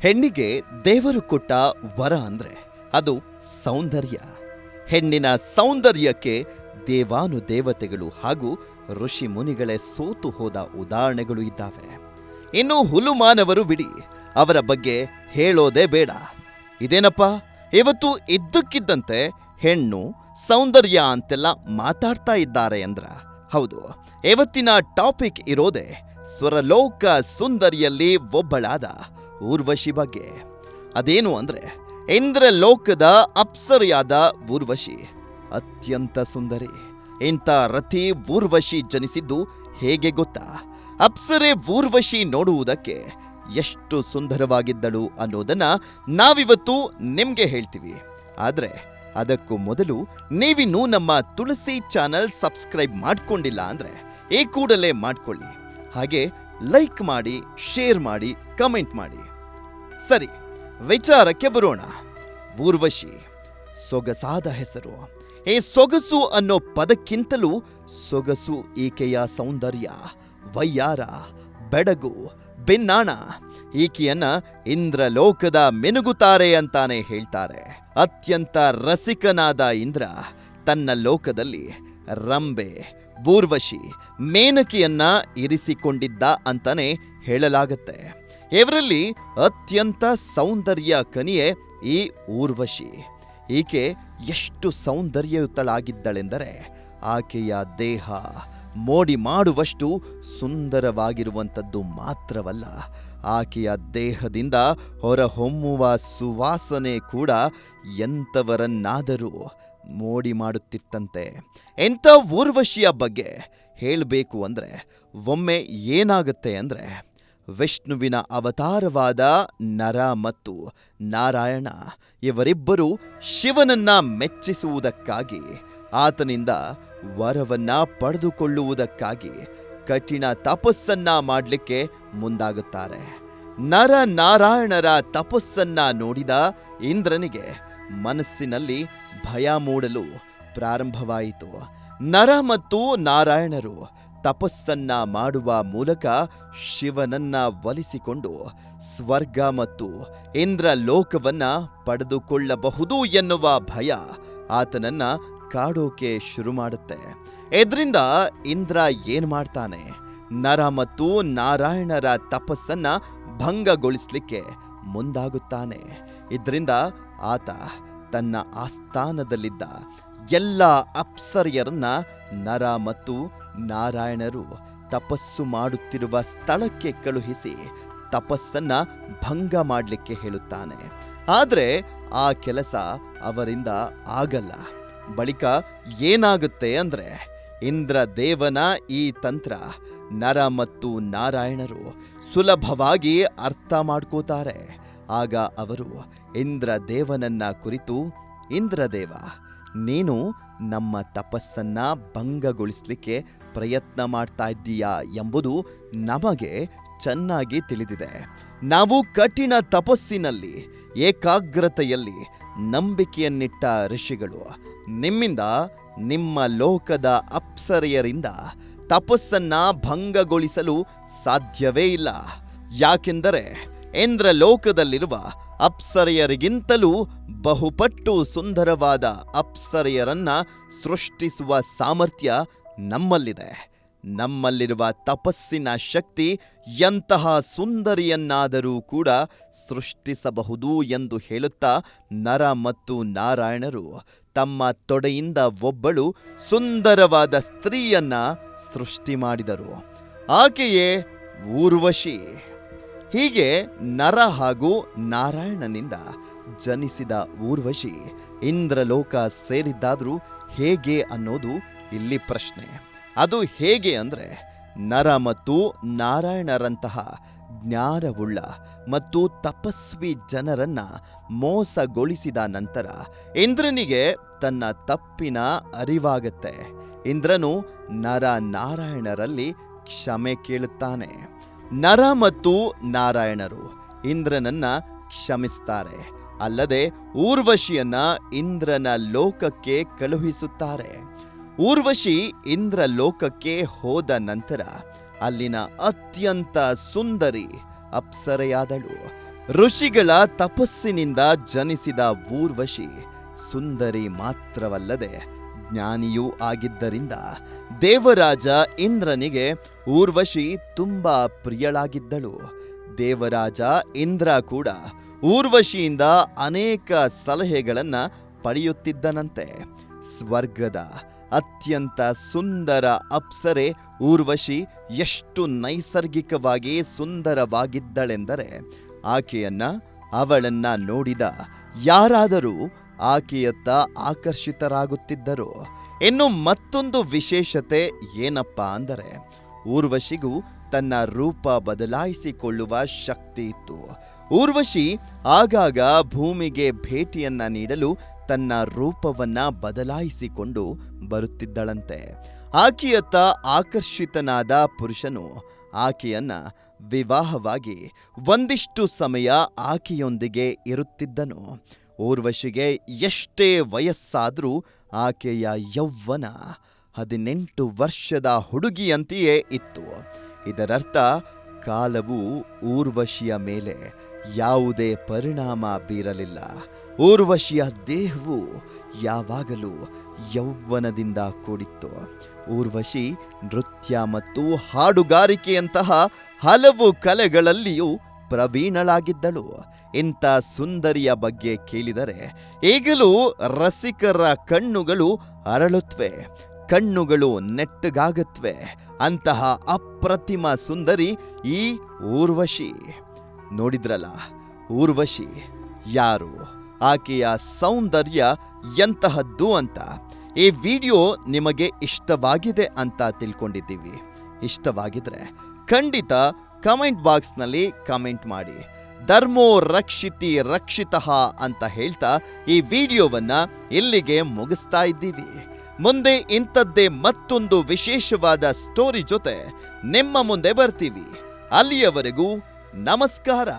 ಹೆಣ್ಣಿಗೆ ದೇವರು ಕೊಟ್ಟ ವರ ಅಂದ್ರೆ ಅದು ಸೌಂದರ್ಯ. ಹೆಣ್ಣಿನ ಸೌಂದರ್ಯಕ್ಕೆ ದೇವಾನು ದೇವತೆಗಳು ಹಾಗೂ ಋಷಿ ಮುನಿಗಳೇ ಸೋತು ಹೋದ ಉದಾಹರಣೆಗಳು ಇದ್ದಾವೆ. ಇನ್ನು ಹುಲುಮಾನವರು ಬಿಡಿ, ಅವರ ಬಗ್ಗೆ ಹೇಳೋದೇ ಬೇಡ. ಇದೇನಪ್ಪ? ಇವತ್ತು ಇದ್ದಕ್ಕಿದ್ದಂತೆ ಹೆಣ್ಣು ಸೌಂದರ್ಯ ಅಂತೆಲ್ಲ ಮಾತಾಡ್ತಾ ಇದ್ದಾರೆ ಅಂದ್ರ. ಹೌದು, ಇವತ್ತಿನ ಟಾಪಿಕ್ ಇರೋದೇ ಸ್ವರಲೋಕ ಸುಂದರಿಯಲ್ಲಿ ಒಬ್ಬಳಾದ ಊರ್ವಶಿ ಬಗ್ಗೆ. ಅದೇನು ಅಂದ್ರೆ, ಇಂದ್ರಲೋಕದ ಅಪ್ಸರಿಯಾದ ಊರ್ವಶಿ. ಅತ್ಯಂತ ಸುಂದರಿ. ಇಂಥ ರತಿ ಊರ್ವಶಿ ಜನಿಸಿದ್ದು ಹೇಗೆ ಗೊತ್ತಾ? ಅಪ್ಸರೆ ಊರ್ವಶಿ ನೋಡುವುದಕ್ಕೆ ಎಷ್ಟು ಸುಂದರವಾಗಿದ್ದಳು ಅನ್ನೋದನ್ನ ನಾವಿವತ್ತು ನಿಮ್ಗೆ ಹೇಳ್ತೀವಿ. ಆದ್ರೆ, ಅದಕ್ಕೂ ಮೊದಲು ನೀವಿನ್ನೂ ನಮ್ಮ ತುಳಸಿ ಚಾನಲ್ ಸಬ್ಸ್ಕ್ರೈಬ್ ಮಾಡ್ಕೊಂಡಿಲ್ಲ ಅಂದ್ರೆ ಈ ಕೂಡಲೇ ಮಾಡ್ಕೊಳ್ಳಿ. ಹಾಗೆ ಲೈಕ್ ಮಾಡಿ ಶೇರ್ ಮಾಡಿ ಕಮೆಂಟ್ ಮಾಡಿ. ಸರಿ, ವಿಚಾರಕ್ಕೆ ಬರೋಣ. ಊರ್ವಶಿ, ಸೊಗಸಾದ ಹೆಸರು. ಈ ಸೊಗಸು ಅನ್ನೋ ಪದಕ್ಕಿಂತಲೂ ಸೊಗಸು ಈಕೆಯ ಸೌಂದರ್ಯ, ವೈಯಾರ, ಬೆಡಗು, ಬೆನ್ನಾಣ. ಈಕೆಯನ್ನ ಇಂದ್ರಲೋಕದ ಮೆನುಗುತ್ತಾರೆ ಅಂತಾನೆ ಹೇಳ್ತಾರೆ. ಅತ್ಯಂತ ರಸಿಕನಾದ ಇಂದ್ರ ತನ್ನ ಲೋಕದಲ್ಲಿ ರಂಬೆ ಊರ್ವಶಿ ಮೇನಕಿಯನ್ನ ಇರಿಸಿಕೊಂಡಿದ್ದ ಅಂತಾನೆ ಹೇಳಲಾಗತ್ತೆ. ಇವರಲ್ಲಿ ಅತ್ಯಂತ ಸೌಂದರ್ಯ ಕನಿಯೇ ಈ ಊರ್ವಶಿ. ಈಕೆ ಎಷ್ಟು ಸೌಂದರ್ಯಯುತಳಾಗಿದ್ದಳೆಂದರೆ ಆಕೆಯ ದೇಹ ಮೋಡಿ ಮಾಡುವಷ್ಟು ಸುಂದರವಾಗಿರುವಂಥದ್ದು ಮಾತ್ರವಲ್ಲ. ಆಕೆಯ ದೇಹದಿಂದ ಹೊರಹೊಮ್ಮುವ ಸುವಾಸನೆ ಕೂಡ ಎಂಥವರನ್ನಾದರೂ ಮೋಡಿ ಮಾಡುತ್ತಿತ್ತಂತೆ. ಎಂಥ ಊರ್ವಶಿಯ ಬಗ್ಗೆ ಹೇಳಬೇಕು ಅಂದರೆ, ಒಮ್ಮೆ ಏನಾಗುತ್ತೆ ಅಂದರೆ, ವಿಷ್ಣುವಿನ ಅವತಾರವಾದ ನರ ಮತ್ತು ನಾರಾಯಣ ಇವರಿಬ್ಬರು ಶಿವನನ್ನ ಮೆಚ್ಚಿಸುವುದಕ್ಕಾಗಿ, ಆತನಿಂದ ವರವನ್ನ ಪಡೆದುಕೊಳ್ಳುವುದಕ್ಕಾಗಿ ಕಠಿಣ ತಪಸ್ಸನ್ನ ಮಾಡಲಿಕ್ಕೆ ಮುಂದಾಗುತ್ತಾರೆ. ನರ ನಾರಾಯಣರ ತಪಸ್ಸನ್ನ ನೋಡಿದ ಇಂದ್ರನಿಗೆ ಮನಸ್ಸಿನಲ್ಲಿ ಭಯ ಮೂಡಲು ಪ್ರಾರಂಭವಾಯಿತು. ನರ ಮತ್ತು ನಾರಾಯಣರು ತಪಸ್ಸನ್ನ ಮಾಡುವ ಮೂಲಕ ಶಿವನನ್ನ ಒಲಿಸಿಕೊಂಡು ಸ್ವರ್ಗ ಮತ್ತು ಇಂದ್ರ ಲೋಕವನ್ನ ಪಡೆದುಕೊಳ್ಳಬಹುದು ಎನ್ನುವ ಭಯ ಆತನನ್ನ ಕಾಡೋಕೆ ಶುರು ಮಾಡುತ್ತೆ. ಇದರಿಂದ ಇಂದ್ರ ಏನು ಮಾಡ್ತಾನೆ? ನರ ಮತ್ತು ನಾರಾಯಣರ ತಪಸ್ಸನ್ನ ಭಂಗಗೊಳಿಸ್ಲಿಕ್ಕೆ ಮುಂದಾಗುತ್ತಾನೆ. ಇದರಿಂದ ಆತ ತನ್ನ ಆಸ್ಥಾನದಲ್ಲಿದ್ದ ಎಲ್ಲ ಅಪ್ಸರಿಯರನ್ನ ನರ ಮತ್ತು ನಾರಾಯಣರು ತಪಸ್ಸು ಮಾಡುತ್ತಿರುವ ಸ್ಥಳಕ್ಕೆ ಕಳುಹಿಸಿ ತಪಸ್ಸನ್ನ ಭಂಗ ಮಾಡಲಿಕ್ಕೆ ಹೇಳುತ್ತಾನೆ. ಆದರೆ ಆ ಕೆಲಸ ಅವರಿಂದ ಆಗಲ್ಲ. ಬಳಿಕ ಏನಾಗುತ್ತೆ ಅಂದ್ರೆ ಇಂದ್ರ ದೇವನ ಈ ತಂತ್ರ ನರ ಮತ್ತು ನಾರಾಯಣರು ಸುಲಭವಾಗಿ ಅರ್ಥ ಮಾಡ್ಕೋತಾರೆ. ಆಗ ಅವರು ಇಂದ್ರ ದೇವನನ್ನ ಕುರಿತು, ಇಂದ್ರದೇವ, ನೀನು ನಮ್ಮ ತಪಸ್ಸನ್ನ ಭಂಗಗೊಳಿಸ್ಲಿಕ್ಕೆ ಪ್ರಯತ್ನ ಮಾಡ್ತಾ ಇದ್ದೀಯಾ ಎಂಬುದು ನಮಗೆ ಚೆನ್ನಾಗಿ ತಿಳಿದಿದೆ. ನಾವು ಕಠಿಣ ತಪಸ್ಸಿನಲ್ಲಿ, ಏಕಾಗ್ರತೆಯಲ್ಲಿ ನಂಬಿಕೆಯನ್ನಿಟ್ಟ ಋಷಿಗಳು, ನಿಮ್ಮಿಂದ, ನಿಮ್ಮ ಲೋಕದ ಅಪ್ಸರೆಯರಿಂದ ತಪಸ್ಸನ್ನ ಭಂಗಗೊಳಿಸಲು ಸಾಧ್ಯವೇ ಇಲ್ಲ. ಯಾಕೆಂದರೆ ಇಂದ್ರ ಲೋಕದಲ್ಲಿರುವ ಅಪ್ಸರೆಯರಿಗಿಂತಲೂ ಬಹುಪಟ್ಟು ಸುಂದರವಾದ ಅಪ್ಸರೆಯರನ್ನ ಸೃಷ್ಟಿಸುವ ಸಾಮರ್ಥ್ಯ ನಮ್ಮಲ್ಲಿದೆ. ನಮ್ಮಲ್ಲಿರುವ ತಪಸ್ಸಿನ ಶಕ್ತಿ ಎಂತಹ ಸುಂದರಿಯನ್ನಾದರೂ ಕೂಡ ಸೃಷ್ಟಿಸಬಹುದು ಎಂದು ಹೇಳುತ್ತಾ ನರ ಮತ್ತು ನಾರಾಯಣರು ತಮ್ಮ ತೊಡೆಯಿಂದ ಒಬ್ಬಳು ಸುಂದರವಾದ ಸ್ತ್ರೀಯನ್ನ ಸೃಷ್ಟಿ ಮಾಡಿದರು. ಆಕೆಯೇ ಊರ್ವಶಿ. ಹೀಗೆ ನರ ಹಾಗೂ ನಾರಾಯಣನಿಂದ ಜನಿಸಿದ ಊರ್ವಶಿ ಇಂದ್ರಲೋಕ ಸೇರಿದ್ದಾದರೂ ಹೇಗೆ ಅನ್ನೋದು ಇಲ್ಲಿ ಪ್ರಶ್ನೆ. ಅದು ಹೇಗೆ ಅಂದರೆ ನರ ಮತ್ತು ನಾರಾಯಣರಂತಹ ಜ್ಞಾನವುಳ್ಳ ಮತ್ತು ತಪಸ್ವಿ ಜನರನ್ನ ಮೋಸಗೊಳಿಸಿದ ನಂತರ ಇಂದ್ರನಿಗೆ ತನ್ನ ತಪ್ಪಿನ ಅರಿವಾಗತ್ತೆ. ಇಂದ್ರನು ನರ ನಾರಾಯಣರಲ್ಲಿ ಕ್ಷಮೆ ಕೇಳುತ್ತಾನೆ. ನರ ಮತ್ತು ನಾರಾಯಣರು ಇಂದ್ರನನ್ನ ಕ್ಷಮಿಸ್ತಾರೆ. ಅಲ್ಲದೆ ಊರ್ವಶಿಯನ್ನ ಇಂದ್ರನ ಲೋಕಕ್ಕೆ ಕಳುಹಿಸುತ್ತಾರೆ. ಊರ್ವಶಿ ಇಂದ್ರ ಲೋಕಕ್ಕೆ ಹೋದ ನಂತರ ಅಲ್ಲಿನ ಅತ್ಯಂತ ಸುಂದರಿ ಅಪ್ಸರೆಯಾದಳು. ಋಷಿಗಳ ತಪಸ್ಸಿನಿಂದ ಜನಿಸಿದ ಊರ್ವಶಿ ಸುಂದರಿ ಮಾತ್ರವಲ್ಲದೆ ಜ್ಞಾನಿಯೂ ಆಗಿದ್ದರಿಂದ ದೇವರಾಜ ಇಂದ್ರನಿಗೆ ಊರ್ವಶಿ ತುಂಬ ಪ್ರಿಯಳಾಗಿದ್ದಳು. ದೇವರಾಜ ಇಂದ್ರ ಕೂಡ ಊರ್ವಶಿಯಿಂದ ಅನೇಕ ಸಲಹೆಗಳನ್ನು ಪಡೆಯುತ್ತಿದ್ದನಂತೆ. ಸ್ವರ್ಗದ ಅತ್ಯಂತ ಸುಂದರ ಅಪ್ಸರೆ ಊರ್ವಶಿ ಎಷ್ಟು ನೈಸರ್ಗಿಕವಾಗಿ ಸುಂದರವಾಗಿದ್ದಳೆಂದರೆ ಆಕೆಯನ್ನ, ಅವಳನ್ನ ನೋಡಿದ ಯಾರಾದರೂ ಆಕೆಯತ್ತ ಆಕರ್ಷಿತರಾಗುತ್ತಿದ್ದರು. ಇನ್ನು ಮತ್ತೊಂದು ವಿಶೇಷತೆ ಏನಪ್ಪ ಅಂದರೆ, ಊರ್ವಶಿಗೂ ತನ್ನ ರೂಪ ಬದಲಾಯಿಸಿಕೊಳ್ಳುವ ಶಕ್ತಿ ಇತ್ತು. ಊರ್ವಶಿ ಆಗಾಗ ಭೂಮಿಗೆ ಭೇಟಿಯನ್ನ ನೀಡಲು ತನ್ನ ರೂಪವನ್ನ ಬದಲಾಯಿಸಿಕೊಂಡು ಬರುತ್ತಿದ್ದಳಂತೆ. ಆಕೆಯತ್ತ ಆಕರ್ಷಿತನಾದ ಪುರುಷನು ಆಕೆಯನ್ನ ವಿವಾಹವಾಗಿ ಒಂದಿಷ್ಟು ಸಮಯ ಆಕೆಯೊಂದಿಗೆ ಇರುತ್ತಿದ್ದನು. ಊರ್ವಶಿಗೆ ಎಷ್ಟೇ ವಯಸ್ಸಾದರೂ ಆಕೆಯ ಯೌವ್ವನ ಹದಿನೆಂಟು ವರ್ಷದ ಹುಡುಗಿಯಂತೆಯೇ ಇತ್ತು. ಇದರರ್ಥ ಕಾಲವು ಊರ್ವಶಿಯ ಮೇಲೆ ಯಾವುದೇ ಪರಿಣಾಮ ಬೀರಲಿಲ್ಲ. ಊರ್ವಶಿಯ ದೇಹವು ಯಾವಾಗಲೂ ಯೌವ್ವನದಿಂದ ಕೂಡಿತ್ತು. ಊರ್ವಶಿ ನೃತ್ಯ ಮತ್ತು ಹಾಡುಗಾರಿಕೆಯಂತಹ ಹಲವು ಕಲೆಗಳಲ್ಲಿಯೂ ಪ್ರವೀಣಳಾಗಿದ್ದಳು. ಇಂಥ ಸುಂದರಿಯ ಬಗ್ಗೆ ಕೇಳಿದರೆ ಈಗಲೂ ರಸಿಕರ ಕಣ್ಣುಗಳು ಅರಳುತ್ತವೆ ಕಣ್ಣುಗಳು ನೆಟ್ಟಗಾಗತ್ವೆ. ಅಂತಹ ಅಪ್ರತಿಮ ಸುಂದರಿ ಈ ಊರ್ವಶಿ. ನೋಡಿದ್ರಲ್ಲ, ಊರ್ವಶಿ, ಯಾರು? ಆಕೆಯ ಸೌಂದರ್ಯ ಎಂತಹದ್ದು ಅಂತ. ಈ ವಿಡಿಯೋ ನಿಮಗೆ ಇಷ್ಟವಾಗಿದೆ ಅಂತ ತಿಳ್ಕೊಂಡಿದ್ದೀವಿ. ಇಷ್ಟವಾಗಿದ್ರೆ ಖಂಡಿತ ಕಮೆಂಟ್ ಬಾಕ್ಸ್ನಲ್ಲಿ ಕಮೆಂಟ್ ಮಾಡಿ. ಧರ್ಮೋ ರಕ್ಷಿತಿ ರಕ್ಷಿತಃ ಅಂತ ಹೇಳ್ತಾ ಈ ವಿಡಿಯೋವನ್ನ ಇಲ್ಲಿಗೆ ಮುಗಿಸ್ತಾ ಇದ್ದೀವಿ. ಮುಂದೆ ಇಂಥದ್ದೇ ಮತ್ತೊಂದು ವಿಶೇಷವಾದ ಸ್ಟೋರಿ ಜೊತೆ ನಿಮ್ಮ ಮುಂದೆ ಬರ್ತೀವಿ. ಅಲ್ಲಿಯವರೆಗೂ ನಮಸ್ಕಾರ